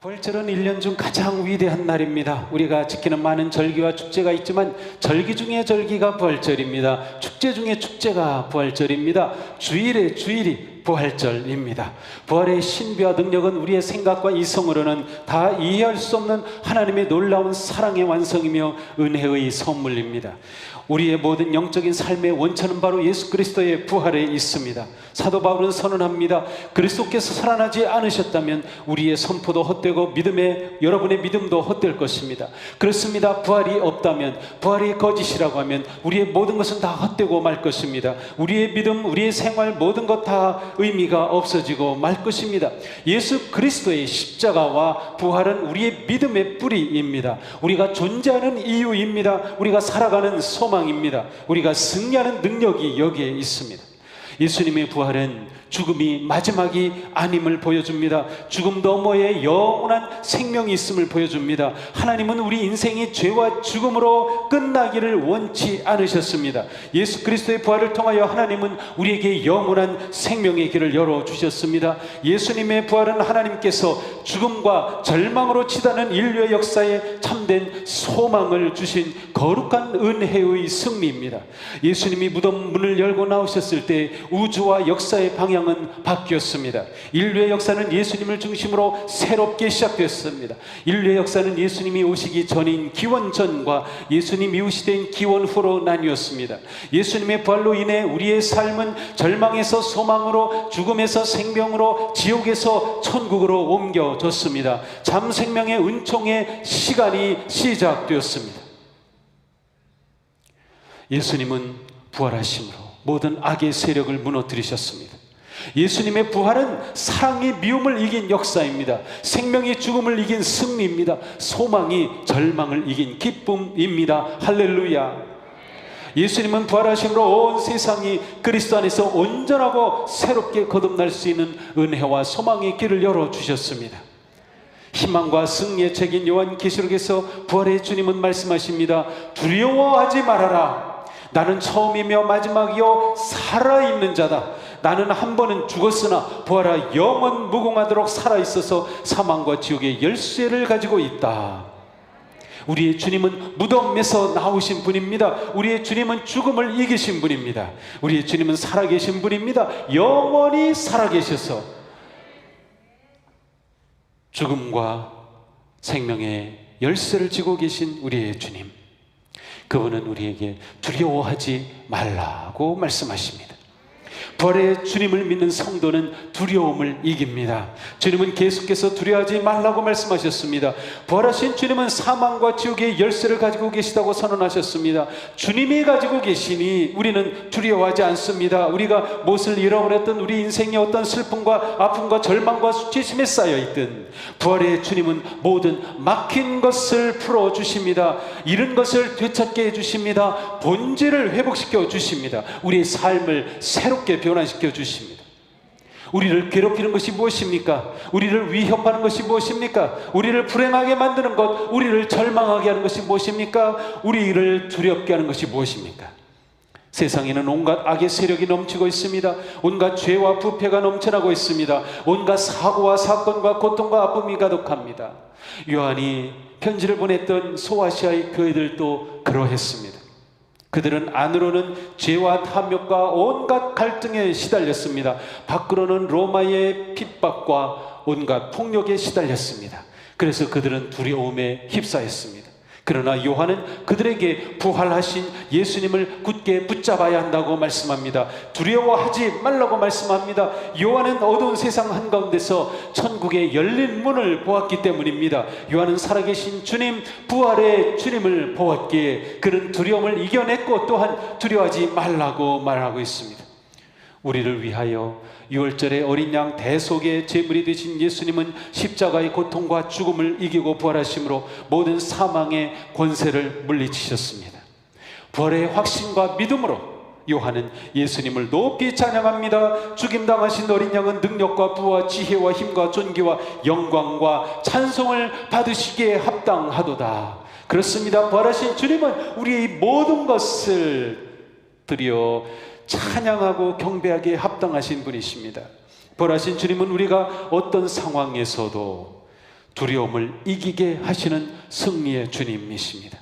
부활절은 1년 중 가장 위대한 날입니다. 우리가 지키는 많은 절기와 축제가 있지만 절기 중에 절기가 부활절입니다. 축제 중에 축제가 부활절입니다. 주일의 주일이 부활절입니다. 부활의 신비와 능력은 우리의 생각과 이성으로는 다 이해할 수 없는 하나님의 놀라운 사랑의 완성이며 은혜의 선물입니다. 우리의 모든 영적인 삶의 원천은 바로 예수 그리스도의 부활에 있습니다. 사도 바울은 선언합니다. 그리스도께서 살아나지 않으셨다면 우리의 선포도 헛되고 믿음의 여러분의 믿음도 헛될 것입니다. 그렇습니다. 부활이 없다면 부활이 거짓이라고 하면 우리의 모든 것은 다 헛되고 말 것입니다. 우리의 믿음, 우리의 생활 모든 것 다 의미가 없어지고 말 것입니다. 예수 그리스도의 십자가와 부활은 우리의 믿음의 뿌리입니다. 우리가 존재하는 이유입니다. 우리가 살아가는 소망 입니다. 우리가 승리하는 능력이 여기에 있습니다. 예수님의 부활은 죽음이 마지막이 아님을 보여줍니다. 죽음 너머에 영원한 생명이 있음을 보여줍니다. 하나님은 우리 인생이 죄와 죽음으로 끝나기를 원치 않으셨습니다. 예수 그리스도의 부활을 통하여 하나님은 우리에게 영원한 생명의 길을 열어 주셨습니다. 예수님의 부활은 하나님께서 죽음과 절망으로 치닫는 인류의 역사에 참된 소망을 주신 거룩한 은혜의 승리입니다. 예수님이 무덤 문을 열고 나오셨을 때 우주와 역사의 방향 은 바뀌었습니다. 인류의 역사는 예수님을 중심으로 새롭게 시작되었습니다. 인류의 역사는 예수님이 오시기 전인 기원 전과 예수님 이후시 된 기원 후로 나뉘었습니다. 예수님의 부활로 인해 우리의 삶은 절망에서 소망으로 죽음에서 생명으로 지옥에서 천국으로 옮겨졌습니다. 잠 생명의 은총의 시간이 시작되었습니다. 예수님은 부활하심으로 모든 악의 세력을 무너뜨리셨습니다. 예수님의 부활은 사랑이 미움을 이긴 역사입니다. 생명이 죽음을 이긴 승리입니다. 소망이 절망을 이긴 기쁨입니다. 할렐루야. 예수님은 부활하심으로 온 세상이 그리스도 안에서 온전하고 새롭게 거듭날 수 있는 은혜와 소망의 길을 열어 주셨습니다. 희망과 승리의 책인 요한 계시록에서 부활의 주님은 말씀하십니다. 두려워하지 말아라. 나는 처음이며 마지막이요 살아 있는 자다. 나는 한 번은 죽었으나 부활하 영원 무궁하도록 살아 있어서 사망과 지옥의 열쇠를 가지고 있다. 우리의 주님은 무덤에서 나오신 분입니다. 우리의 주님은 죽음을 이기신 분입니다. 우리의 주님은 살아계신 분입니다. 영원히 살아계셔서 죽음과 생명의 열쇠를 쥐고 계신 우리의 주님. 그분은 우리에게 두려워하지 말라고 말씀하십니다. 부활의 주님을 믿는 성도는 두려움을 이깁니다. 주님은 계속해서 두려워하지 말라고 말씀하셨습니다. 부활하신 주님은 사망과 지옥의 열쇠를 가지고 계시다고 선언하셨습니다. 주님이 가지고 계시니 우리는 두려워하지 않습니다. 우리가 무엇을 잃어버렸던 우리 인생의 어떤 슬픔과 아픔과 절망과 수치심에 쌓여 있든 부활의 주님은 모든 막힌 것을 풀어 주십니다. 잃은 것을 되찾게 해 주십니다. 본질을 회복시켜 주십니다. 우리의 삶을 새롭게 변화시켜 주십니다. 우리를 괴롭히는 것이 무엇입니까? 우리를 위협하는 것이 무엇입니까? 우리를 불행하게 만드는 것, 우리를 절망하게 하는 것이 무엇입니까? 우리를 두렵게 하는 것이 무엇입니까? 세상에는 온갖 악의 세력이 넘치고 있습니다. 온갖 죄와 부패가 넘쳐나고 있습니다. 온갖 사고와 사건과 고통과 아픔이 가득합니다. 요한이 편지를 보냈던 소아시아의 교회들도 그러했습니다. 그들은 안으로는 죄와 탐욕과 온갖 갈등에 시달렸습니다. 밖으로는 로마의 핍박과 온갖 폭력에 시달렸습니다. 그래서 그들은 두려움에 휩싸였습니다. 그러나 요한은 그들에게 부활하신 예수님을 굳게 붙잡아야 한다고 말씀합니다. 두려워하지 말라고 말씀합니다. 요한은 어두운 세상 한가운데서 천국의 열린 문을 보았기 때문입니다. 요한은 살아계신 주님, 부활의 주님을 보았기에 그는 두려움을 이겨냈고 또한 두려워하지 말라고 말하고 있습니다. 우리를 위하여 6월절에 어린 양 대속의 제물이 되신 예수님은 십자가의 고통과 죽음을 이기고 부활하심으로 모든 사망의 권세를 물리치셨습니다. 부활의 확신과 믿음으로 요한은 예수님을 높이 찬양합니다. 죽임당하신 어린 양은 능력과 부와 지혜와 힘과 존귀와 영광과 찬송을 받으시기에 합당하도다. 그렇습니다. 부활하신 주님은 우리의 모든 것을 드려 찬양하고 경배하기에 합당하신 분이십니다. 부활하신 주님은 우리가 어떤 상황에서도 두려움을 이기게 하시는 승리의 주님이십니다.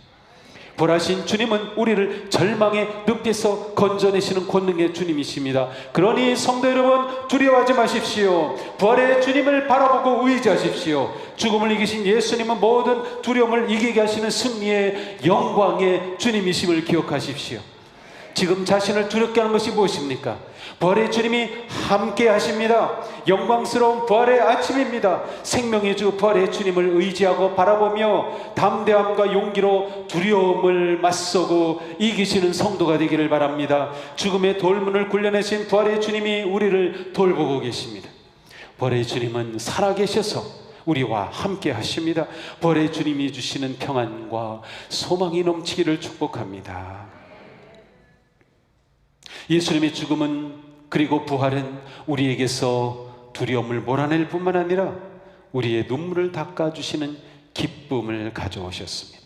부하신 주님은 우리를 절망의 늪에서 건져내시는 권능의 주님이십니다. 그러니 성도 여러분 두려워하지 마십시오. 부활의 주님을 바라보고 의지하십시오. 죽음을 이기신 예수님은 모든 두려움을 이기게 하시는 승리의 영광의 주님이심을 기억하십시오. 지금 자신을 두렵게 하는 것이 무엇입니까? 부활의 주님이 함께 하십니다. 영광스러운 부활의 아침입니다. 생명의 주 부활의 주님을 의지하고 바라보며 담대함과 용기로 두려움을 맞서고 이기시는 성도가 되기를 바랍니다. 죽음의 돌문을 굴려내신 부활의 주님이 우리를 돌보고 계십니다. 부활의 주님은 살아계셔서 우리와 함께 하십니다. 부활의 주님이 주시는 평안과 소망이 넘치기를 축복합니다. 예수님의 죽음은 그리고 부활은 우리에게서 두려움을 몰아낼 뿐만 아니라 우리의 눈물을 닦아주시는 기쁨을 가져오셨습니다.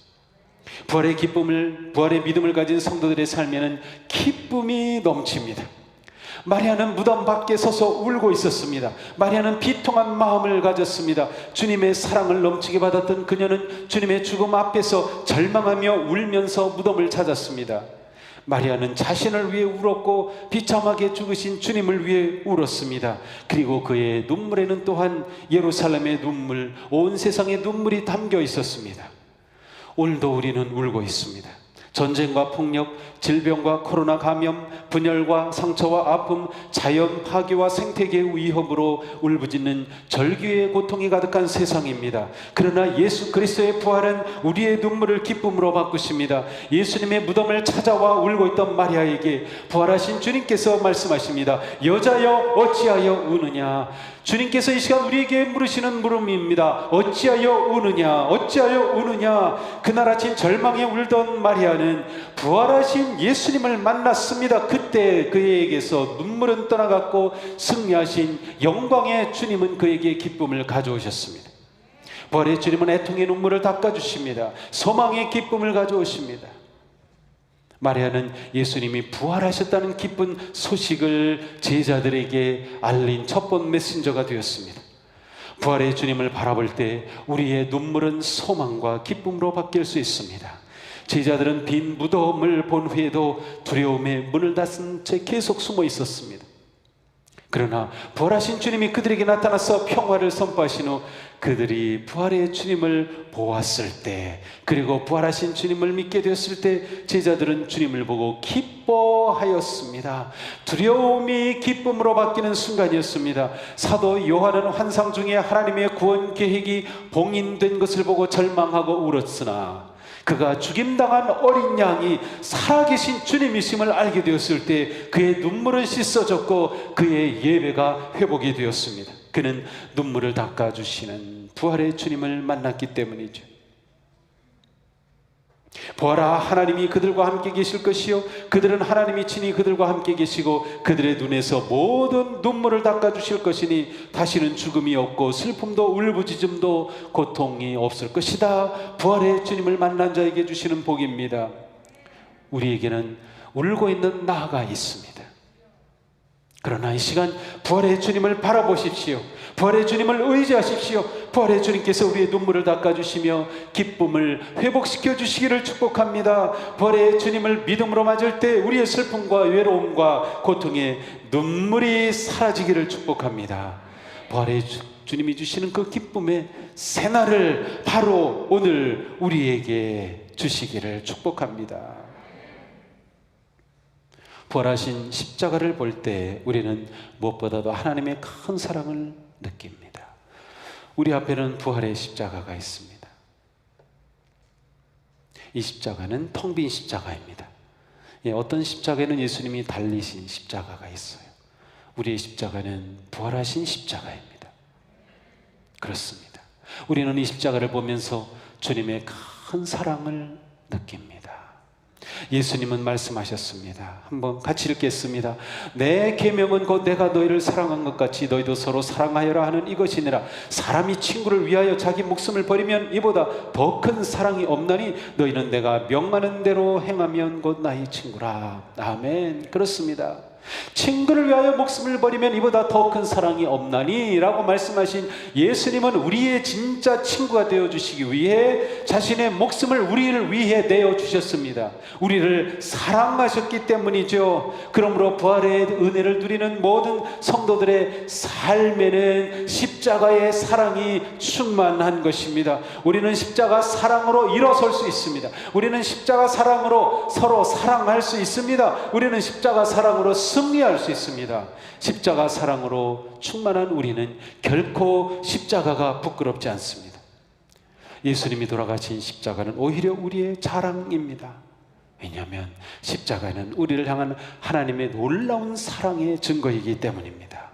부활의 기쁨을, 부활의 믿음을 가진 성도들의 삶에는 기쁨이 넘칩니다. 마리아는 무덤 밖에 서서 울고 있었습니다. 마리아는 비통한 마음을 가졌습니다. 주님의 사랑을 넘치게 받았던 그녀는 주님의 죽음 앞에서 절망하며 울면서 무덤을 찾았습니다. 마리아는 자신을 위해 울었고 비참하게 죽으신 주님을 위해 울었습니다. 그리고 그의 눈물에는 또한 예루살렘의 눈물, 온 세상의 눈물이 담겨 있었습니다. 오늘도 우리는 울고 있습니다. 전쟁과 폭력, 질병과 코로나 감염, 분열과 상처와 아픔, 자연 파괴와 생태계의 위협으로 울부짖는 절규의 고통이 가득한 세상입니다. 그러나 예수 그리스도의 부활은 우리의 눈물을 기쁨으로 바꾸십니다. 예수님의 무덤을 찾아와 울고 있던 마리아에게 부활하신 주님께서 말씀하십니다. 여자여 어찌하여 우느냐? 주님께서 이 시간 우리에게 물으시는 물음입니다. 어찌하여 우느냐? 어찌하여 우느냐? 그날 아침 절망에 울던 마리아는 부활하신 예수님을 만났습니다. 그때 그에게서 눈물은 떠나갔고 승리하신 영광의 주님은 그에게 기쁨을 가져오셨습니다. 부활의 주님은 애통의 눈물을 닦아주십니다. 소망의 기쁨을 가져오십니다. 마리아는 예수님이 부활하셨다는 기쁜 소식을 제자들에게 알린 첫 번 메신저가 되었습니다. 부활의 주님을 바라볼 때 우리의 눈물은 소망과 기쁨으로 바뀔 수 있습니다. 제자들은 빈 무덤을 본 후에도 두려움에 문을 닫은 채 계속 숨어 있었습니다. 그러나 부활하신 주님이 그들에게 나타나서 평화를 선포하신 후 그들이 부활의 주님을 보았을 때 그리고 부활하신 주님을 믿게 되었을 때 제자들은 주님을 보고 기뻐하였습니다. 두려움이 기쁨으로 바뀌는 순간이었습니다. 사도 요한은 환상 중에 하나님의 구원 계획이 봉인된 것을 보고 절망하고 울었으나 그가 죽임당한 어린 양이 살아계신 주님이심을 알게 되었을 때 그의 눈물은 씻어졌고 그의 예배가 회복이 되었습니다. 그는 눈물을 닦아주시는 부활의 주님을 만났기 때문이죠. 보아라 하나님이 그들과 함께 계실 것이요. 그들은 하나님이 친히 그들과 함께 계시고 그들의 눈에서 모든 눈물을 닦아 주실 것이니 다시는 죽음이 없고 슬픔도 울부짖음도 고통이 없을 것이다. 부활의 주님을 만난 자에게 주시는 복입니다. 우리에게는 울고 있는 나가 있습니다. 그러나 이 시간 부활의 주님을 바라보십시오. 부활의 주님을 의지하십시오. 부활의 주님께서 우리의 눈물을 닦아주시며 기쁨을 회복시켜 주시기를 축복합니다. 부활의 주님을 믿음으로 맞을 때 우리의 슬픔과 외로움과 고통의 눈물이 사라지기를 축복합니다. 부활의 주, 주님이 주시는 그 기쁨의 새날을 바로 오늘 우리에게 주시기를 축복합니다. 부활하신 십자가를 볼 때 우리는 무엇보다도 하나님의 큰 사랑을 느낍니다. 우리 앞에는 부활의 십자가가 있습니다. 이 십자가는 텅 빈 십자가입니다. 예, 어떤 십자가에는 예수님이 달리신 십자가가 있어요. 우리의 십자가는 부활하신 십자가입니다. 그렇습니다. 우리는 이 십자가를 보면서 주님의 큰 사랑을 느낍니다. 예수님은 말씀하셨습니다. 한번 같이 읽겠습니다. 내 계명은 곧 내가 너희를 사랑한 것 같이 너희도 서로 사랑하여라 하는 이것이니라. 사람이 친구를 위하여 자기 목숨을 버리면 이보다 더 큰 사랑이 없나니 너희는 내가 명하는 대로 행하면 곧 나의 친구라. 아멘. 그렇습니다. 친구를 위하여 목숨을 버리면 이보다 더 큰 사랑이 없나니 라고 말씀하신 예수님은 우리의 진짜 친구가 되어 주시기 위해 자신의 목숨을 우리를 위해 내어 주셨습니다. 우리를 사랑하셨기 때문이죠. 그러므로 부활의 은혜를 누리는 모든 성도들의 삶에는 십자가의 사랑이 충만한 것입니다. 우리는 십자가 사랑으로 일어설 수 있습니다. 우리는 십자가 사랑으로 서로 사랑할 수 있습니다. 우리는 십자가 사랑으로 승리할 수 있습니다. 십자가 사랑으로 충만한 우리는 결코 십자가가 부끄럽지 않습니다. 예수님이 돌아가신 십자가는 오히려 우리의 자랑입니다. 왜냐하면 십자가는 우리를 향한 하나님의 놀라운 사랑의 증거이기 때문입니다.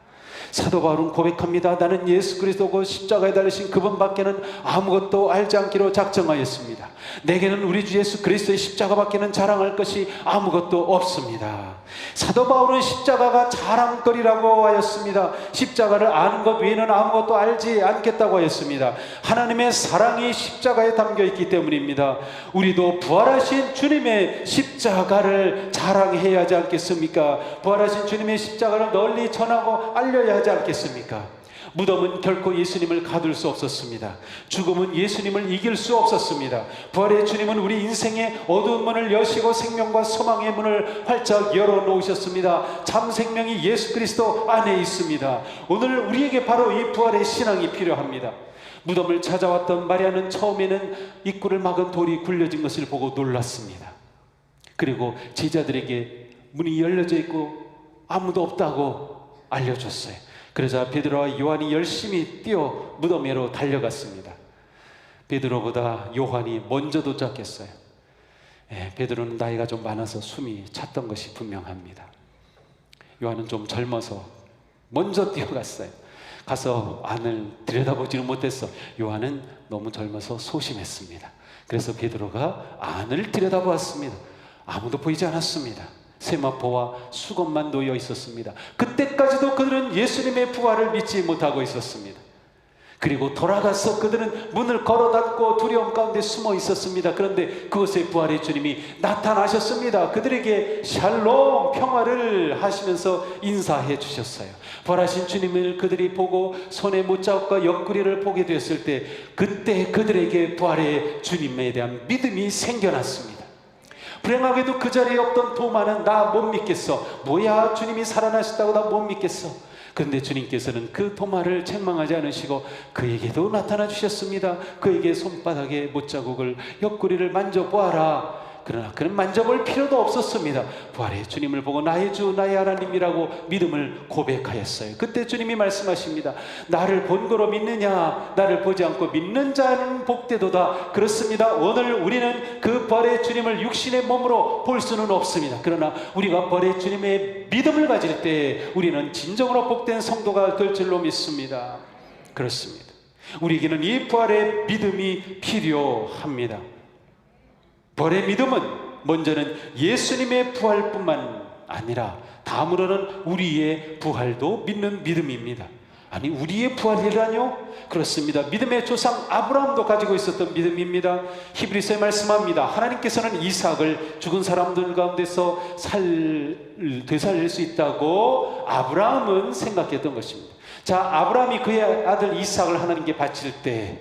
사도 바울은 고백합니다. 나는 예수 그리스도고 십자가에 달리신 그분밖에는 아무것도 알지 않기로 작정하였습니다. 내게는 우리 주 예수 그리스도의 십자가밖에는 자랑할 것이 아무것도 없습니다. 사도 바울은 십자가가 자랑거리라고 하였습니다. 십자가를 아는 것 외에는 아무것도 알지 않겠다고 하였습니다. 하나님의 사랑이 십자가에 담겨 있기 때문입니다. 우리도 부활하신 주님의 십자가를 자랑해야 하지 않겠습니까? 부활하신 주님의 십자가를 널리 전하고 알려야 하지 않겠습니까? 무덤은 결코 예수님을 가둘 수 없었습니다. 죽음은 예수님을 이길 수 없었습니다. 부활의 주님은 우리 인생의 어두운 문을 여시고 생명과 소망의 문을 활짝 열어 놓으셨습니다. 참 생명이 예수 그리스도 안에 있습니다. 오늘 우리에게 바로 이 부활의 신앙이 필요합니다. 무덤을 찾아왔던 마리아는 처음에는 입구를 막은 돌이 굴려진 것을 보고 놀랐습니다. 그리고 제자들에게 문이 열려져 있고 아무도 없다고 알려줬어요. 그러자 베드로와 요한이 열심히 뛰어 무덤으로 달려갔습니다. 베드로보다 요한이 먼저 도착했어요. 예, 베드로는 나이가 좀 많아서 숨이 찼던 것이 분명합니다. 요한은 좀 젊어서 먼저 뛰어갔어요. 가서 안을 들여다보지는 못했어. 요한은 너무 젊어서 소심했습니다. 그래서 베드로가 안을 들여다보았습니다. 아무도 보이지 않았습니다. 세마포와 수건만 놓여 있었습니다. 그때까지도 그들은 예수님의 부활을 믿지 못하고 있었습니다. 그리고 돌아가서 그들은 문을 걸어 닫고 두려움 가운데 숨어 있었습니다. 그런데 그곳에 부활의 주님이 나타나셨습니다. 그들에게 샬롬 평화를 하시면서 인사해 주셨어요. 부활하신 주님을 그들이 보고 손에 못자국과 옆구리를 보게 되었을 때 그때 그들에게 부활의 주님에 대한 믿음이 생겨났습니다. 불행하게도 그 자리에 없던 도마는 나 못 믿겠어. 뭐야 주님이 살아나셨다고 나 못 믿겠어. 그런데 주님께서는 그 도마를 책망하지 않으시고 그에게도 나타나 주셨습니다. 그에게 손바닥에 못자국을 옆구리를 만져보아라. 그러나 그는 만져볼 필요도 없었습니다. 부활의 주님을 보고 나의 주 나의 하나님이라고 믿음을 고백하였어요. 그때 주님이 말씀하십니다. 나를 본 거로 믿느냐 나를 보지 않고 믿는 자는 복되도다. 그렇습니다. 오늘 우리는 그 부활의 주님을 육신의 몸으로 볼 수는 없습니다. 그러나 우리가 부활의 주님의 믿음을 가질 때 우리는 진정으로 복된 성도가 될 줄로 믿습니다. 그렇습니다. 우리에게는 이 부활의 믿음이 필요합니다. 벌의 믿음은 먼저는 예수님의 부활뿐만 아니라 다음으로는 우리의 부활도 믿는 믿음입니다. 아니 우리의 부활이라뇨? 그렇습니다. 믿음의 조상 아브라함도 가지고 있었던 믿음입니다. 히브리서에 말씀합니다. 하나님께서는 이삭을 죽은 사람들 가운데서 살 되살릴 수 있다고 아브라함은 생각했던 것입니다. 자, 아브라함이 그의 아들 이삭을 하나님께 바칠 때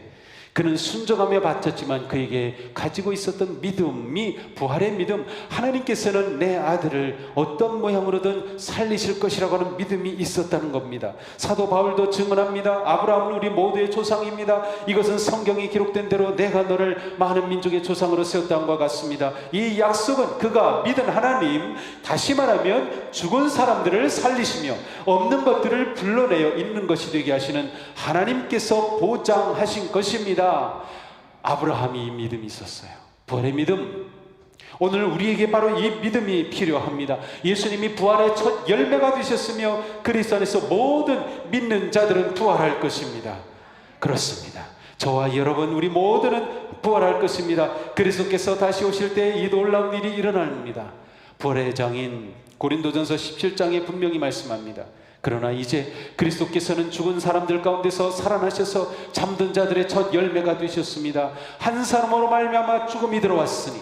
그는 순종하며 바쳤지만 그에게 가지고 있었던 믿음이 부활의 믿음 하나님께서는 내 아들을 어떤 모양으로든 살리실 것이라고 하는 믿음이 있었다는 겁니다. 사도 바울도 증언합니다. 아브라함은 우리 모두의 조상입니다. 이것은 성경에 기록된 대로 내가 너를 많은 민족의 조상으로 세웠다는것 같습니다. 이 약속은 그가 믿은 하나님 다시 말하면 죽은 사람들을 살리시며 없는 것들을 불러내어 있는 것이 되게 하시는 하나님께서 보장하신 것입니다 아브라함이 이 믿음이 있었어요. 부활의 믿음. 오늘 우리에게 바로 이 믿음이 필요합니다. 예수님이 부활의 첫 열매가 되셨으며 그리스도 안에서 모든 믿는 자들은 부활할 것입니다. 그렇습니다. 저와 여러분 우리 모두는 부활할 것입니다. 그리스도께서 다시 오실 때 이 놀라운 일이 일어납니다. 부활의 장인 고린도전서 17장에 분명히 말씀합니다. 그러나 이제 그리스도께서는 죽은 사람들 가운데서 살아나셔서 잠든 자들의 첫 열매가 되셨습니다. 한 사람으로 말미암아 죽음이 들어왔으니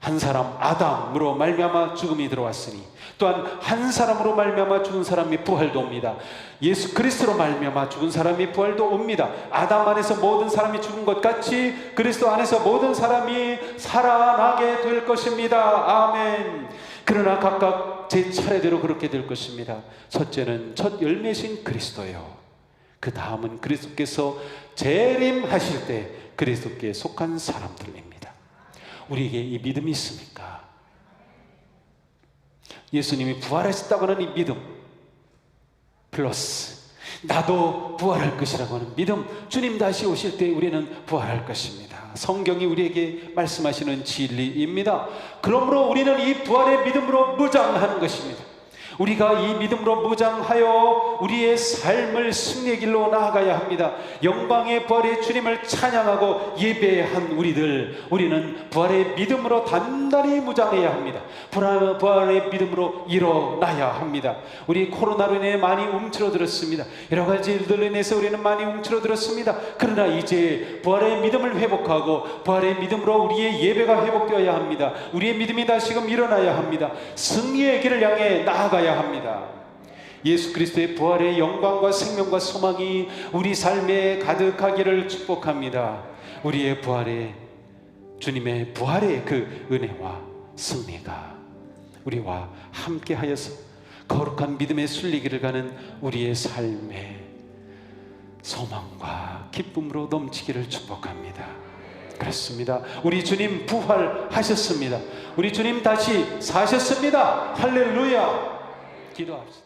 한 사람 아담으로 말미암아 죽음이 들어왔으니 또한 한 사람으로 말미암아 죽은 사람이 부활도 옵니다. 예수 그리스도로 말미암아 죽은 사람이 부활도 옵니다. 아담 안에서 모든 사람이 죽은 것 같이 그리스도 안에서 모든 사람이 살아나게 될 것입니다. 아멘. 그러나 각각 제 차례대로 그렇게 될 것입니다. 첫째는 첫 열매신 그리스도요. 그 다음은 그리스도께서 재림하실 때 그리스도께 속한 사람들입니다. 우리에게 이 믿음이 있습니까? 예수님이 부활하셨다고 하는 이 믿음 플러스 나도 부활할 것이라고 하는 믿음 주님 다시 오실 때 우리는 부활할 것입니다. 성경이 우리에게 말씀하시는 진리입니다. 그러므로 우리는 이 부활의 믿음으로 무장하는 것입니다. 우리가 이 믿음으로 무장하여 우리의 삶을 승리의 길로 나아가야 합니다. 영광의 부활의 주님을 찬양하고 예배한 우리들, 우리는 부활의 믿음으로 단단히 무장해야 합니다. 부활- 부활의 믿음으로 일어나야 합니다. 우리 코로나로 인해 많이 움츠러들었습니다. 여러 가지 일들로 인해서 우리는 많이 움츠러들었습니다. 그러나 이제 부활의 믿음을 회복하고 부활의 믿음으로 우리의 예배가 회복되어야 합니다. 우리의 믿음이 다시금 일어나야 합니다. 승리의 길을 향해 나아가야 합니다. 예수 그리스도의 부활의 영광과 생명과 소망이 우리 삶에 가득하기를 축복합니다. 우리의 부활의 주님의 부활의 그 은혜와 승리가 우리와 함께 하여서 거룩한 믿음의 순리기를 가는 우리의 삶에 소망과 기쁨으로 넘치기를 축복합니다. 그렇습니다. 우리 주님 부활하셨습니다. 우리 주님 다시 사셨습니다. 할렐루야. 기도합시다.